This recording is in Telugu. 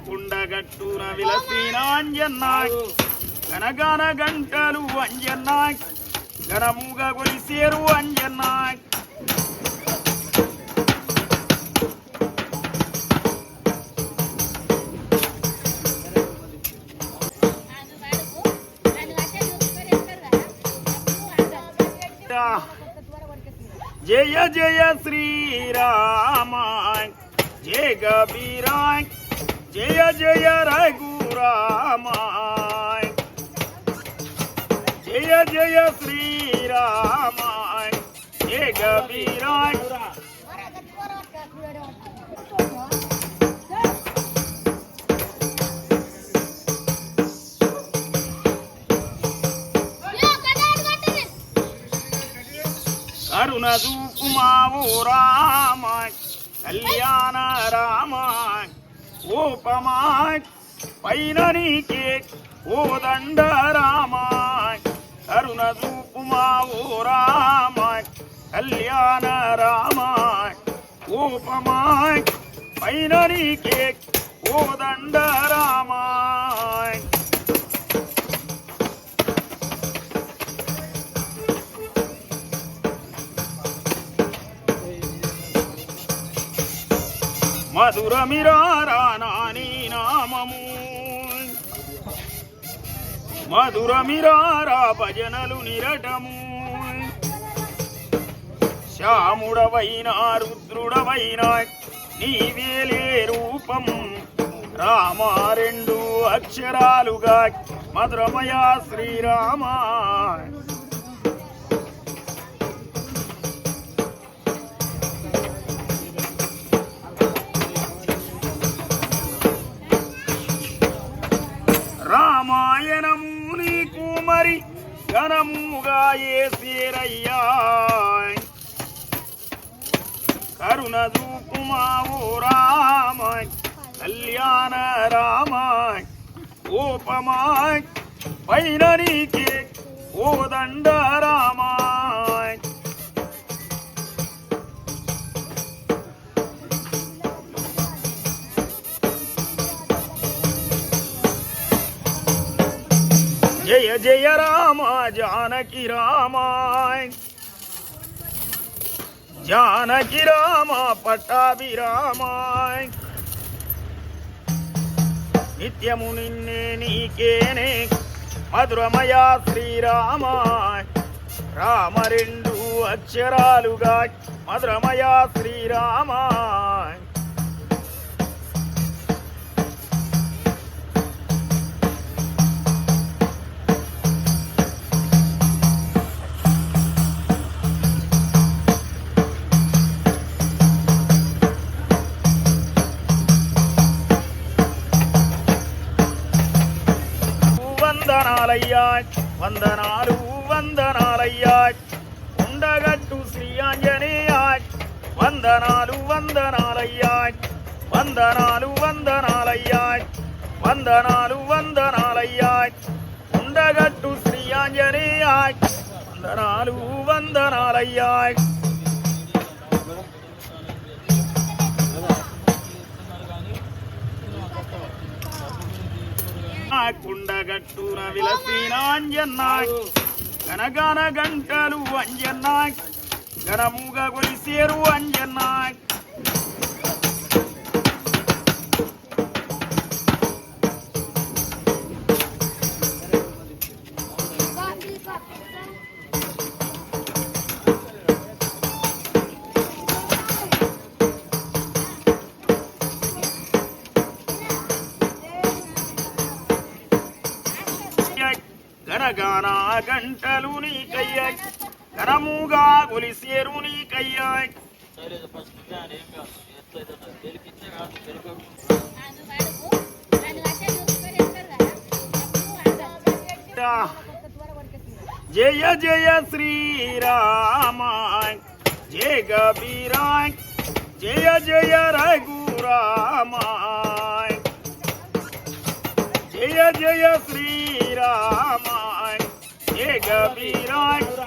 కుండగట్టున విలసిన అంజన్న గనగన గంటలు అంజన్న గనముగా కొలిసేరు అంజన్న జయ జయ శ్రీరామ జయ కబీరా జయ జయ రఘురామ జయ జయ శ్రీరామ జయ కబీరా కరుణ దూకుమావు రామ కళ్యాణ రామ கோபமாய் பைனனிக்கே ஓ தண்டராமாய் கருணதூப்புமா ஓ ராமாய் கல்யாண ராமாய் கோபமாய் பைனனிக்கே ஓ தண்டராமாய் నీకే నామము. మధురమిరారా భజనలు నిరటము. శ్యాముడవైనా రుద్రుడవైనా నీవేలే రూపం. రామ రెండు అక్షరాలుగా మధురమయా శ్రీరామ. மாறி கணமுகாயே சீரையாய் கருணதூப்புமாவோராமாய் கல்யாண ராமாய் கோபமாய் பைனி கே ஓதண்ட ராமாய் జయ జయ రామ జానకి రామ. జానకి రామ పట్టాభిరామ నిత్యము నిన్నే నీకేనే మధురమయా శ్రీరామ రామ రెండు అక్షరాలుగా మధురమయా శ్రీరామ நாளையாய். வந்த நாடு வந்த நாளையாய். உண்டகட்டு ஸ்ரீயாஞ்சனேயாய். வந்த நாடு வந்த நாளையாய். வந்த நாடு வந்த நாளையாய். வந்த நாடு வந்த நாளையாய். உண்டகட்டு ஸ்ரீயாஞ்சனேயாய். வந்த நாடு வந்த நாளையாய். కుండగట్టున విలసిన అంజన్న గనగన గంటలు అంజన్న గనముగా కొలిసేరు అంజన్న గనగాన గంటలు నీకయ్య గనముగా కొలిసేరు నీకయ్య జయ జయ శ్రీరామ జయ కబీరా జయ జయ రఘురామ జయ జయ శ్రీరామ gabiroi.